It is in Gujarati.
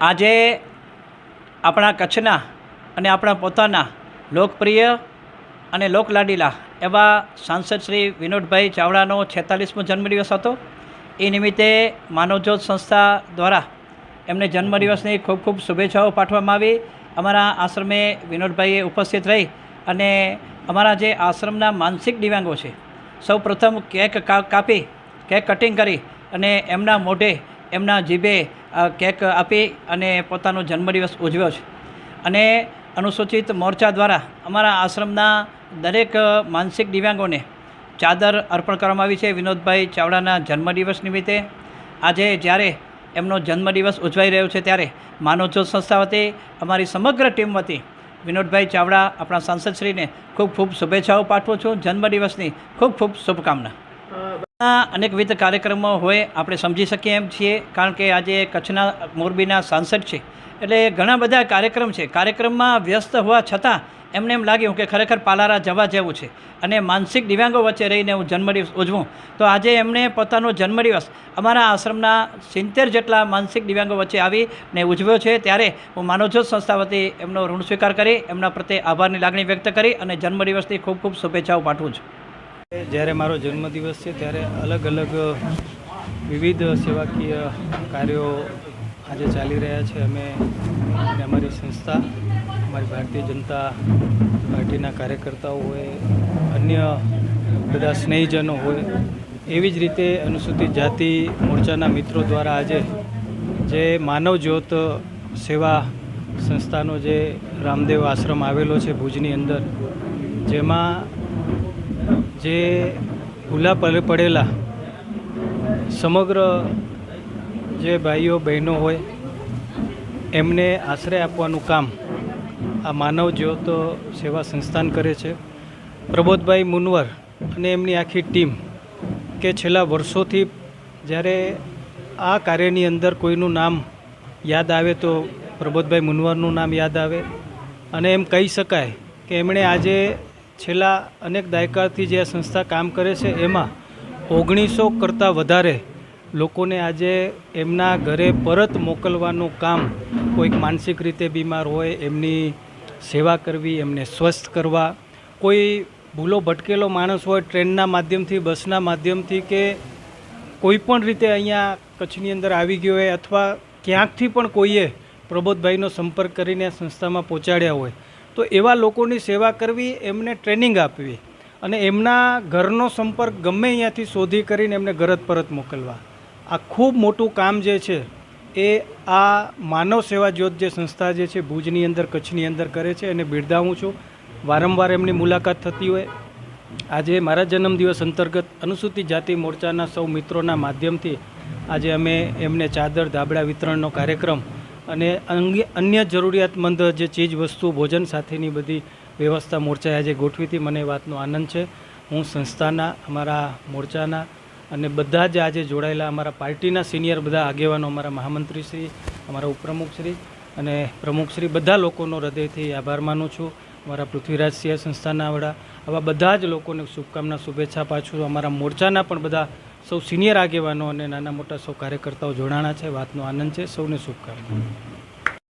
આજે આપણા કચ્છના અને આપણા પોતાના લોકપ્રિય અને લોકલાડીલા એવા સાંસદ શ્રી વિનોદભાઈ ચાવડાનો છેતાલીસમો જન્મદિવસ હતો. એ નિમિત્તે માનવજ્યોત સંસ્થા દ્વારા એમને જન્મદિવસની ખૂબ ખૂબ શુભેચ્છાઓ પાઠવવામાં આવી. અમારા આશ્રમે વિનોદભાઈએ ઉપસ્થિત રહી અને અમારા જે આશ્રમના માનસિક દિવ્યાંગો છે સૌ પ્રથમ કેક કાપી કેક કટિંગ કરી અને એમના મોઢે એમના જીભે કેક આપી અને પોતાનો જન્મદિવસ ઉજવ્યો છે. અને અનુસૂચિત મોરચા દ્વારા અમારા આશ્રમના દરેક માનસિક દિવ્યાંગોને ચાદર અર્પણ કરવામાં આવી છે. વિનોદભાઈ ચાવડાના જન્મદિવસ નિમિત્તે આજે જ્યારે એમનો જન્મદિવસ ઉજવાઈ રહ્યો છે ત્યારે માનવજ્યોત સંસ્થા વતી, અમારી સમગ્ર ટીમ વતી વિનોદભાઈ ચાવડા, આપણા સાંસદશ્રીને ખૂબ ખૂબ શુભેચ્છાઓ પાઠવું છું. જન્મદિવસની ખૂબ ખૂબ શુભકામના. અનેકવિધ કાર્યક્રમો હોય, આપણે સમજી શકીએ એમ છીએ, કારણ કે આજે કચ્છના મોરબીના સાંસદ છે. એટલે ઘણા બધા કાર્યક્રમ છે. કાર્યક્રમમાં વ્યસ્ત હોવા છતાં એમને એમ લાગ્યું કે ખરેખર પાલારા જવા જેવું છે. અને માનસિક દિવ્યાંગો વચ્ચે રહીને હું જન્મદિવસ ઉજવું. તો આજે એમણે પોતાનો જન્મદિવસ અમારા આશ્રમના સિત્તેર જેટલા માનસિક દિવ્યાંગો વચ્ચે આવીને ઉજવ્યો છે. ત્યારે હું માનવજ્યોત સંસ્થા વતી એમનો ઋણ સ્વીકાર કરી, એમના પ્રત્યે આભારની લાગણી વ્યક્ત કરી અને જન્મદિવસની ખૂબ ખૂબ શુભેચ્છાઓ પાઠવું છું. જ્યારે મારો જન્મદિવસ છે ત્યારે અલગ અલગ વિવિધ સેવાકીય કાર્યો આજે ચાલી રહ્યા છે. અમે અમારી સંસ્થા, અમારી ભારતીય જનતા પાર્ટીના કાર્યકર્તાઓ હોય, અન્ય બધા સ્નેહીજનો હોય, એવી જ રીતે અનુસૂચિત જાતિ મોરચાના મિત્રો દ્વારા આજે જે માનવ જ્યોત સેવા સંસ્થાનો જે રામદેવ આશ્રમ આવેલો છે ભુજની અંદર, જેમાં જે ભૂલા પડે પડેલા સમગ્ર જે ભાઈઓ, બહેનો હોય, એમને આશ્રય આપવાનું કામ આ માનવ જ્યોત સેવા સંસ્થાન કરે છે. પ્રબોધભાઈ મુનવર અને એમની આખી ટીમ કે છેલ્લા વર્ષોથી જ્યારે આ કાર્યની અંદર કોઈનું નામ યાદ આવે તો પ્રબોધભાઈ મુનવરનું નામ યાદ આવે અને એમ કહી શકાય કે એમણે આજે છેલ્લા અનેક દાયકાથી જે આ સંસ્થા કામ કરે છે, એમાં ઓગણીસો કરતાં વધારે લોકોને આજે એમના ઘરે પરત મોકલવાનું કામ કોઈક માનસિક રીતે બીમાર હોય, એમની સેવા કરવી, એમને સ્વસ્થ કરવા. કોઈ ભૂલો ભટકેલો માણસ હોય ટ્રેનના માધ્યમથી, બસના માધ્યમથી કે કોઈ પણ રીતે અહીંયા કચ્છની અંદર આવી ગયો હોય અથવા ક્યાંકથી પણ કોઈએ પ્રબોધભાઈનો સંપર્ક કરીને સંસ્થામાં પહોંચાડ્યા હોય તો એવા લોકોની સેવા કરવી, એમને ટ્રેનિંગ આપવી અને એમના ઘરનો સંપર્ક ગમે અહીંયાથી શોધી કરીને એમને ઘરત પરત મોકલવા. આ ખૂબ મોટું કામ જે છે, એ આ માનવ સેવા જ્યોત જે સંસ્થા જે છે, ભુજની અંદર, કચ્છની અંદર કરે છે, એને બિરદાવું છું. વારંવાર એમની મુલાકાત થતી હોય. આજે મારા જન્મદિવસ અંતર્ગત અનુસૂચિત જાતિ મોરચાના સૌ મિત્રોના માધ્યમથી આજે અમે એમને ચાદર, ધાબળા વિતરણનો કાર્યક્રમ અને અન્ય જરૂરિયાતમંદ જે ચીજ વસ્તુ, ભોજન સાથેની બધી વ્યવસ્થા મોરચાએ આજે ગોઠવી હતી, મને વાતનો આનંદ છે. હું સંસ્થાના, અમારા મોરચાના અને બધા જ આજે જોડાયેલા અમારા પાર્ટીના સિનિયર બધા આગેવાનો, અમારા મહામંત્રીશ્રી, અમારા ઉપપ્રમુખશ્રી અને પ્રમુખશ્રી, બધા લોકોનો હૃદયથી આભાર માનું છું. અમારા પૃથ્વીરાજ સિંહ સંસ્થાના વડા, આવા બધા જ લોકોને શુભકામના, શુભેચ્છા પાછું અમારા મોરચાના પણ બધા સૌ સિનિયર આગેવાનો અને નાના મોટા સૌ કાર્યકર્તાઓ જોડાણા છે. વાતનો આનંદ છે. સૌને શુભકામના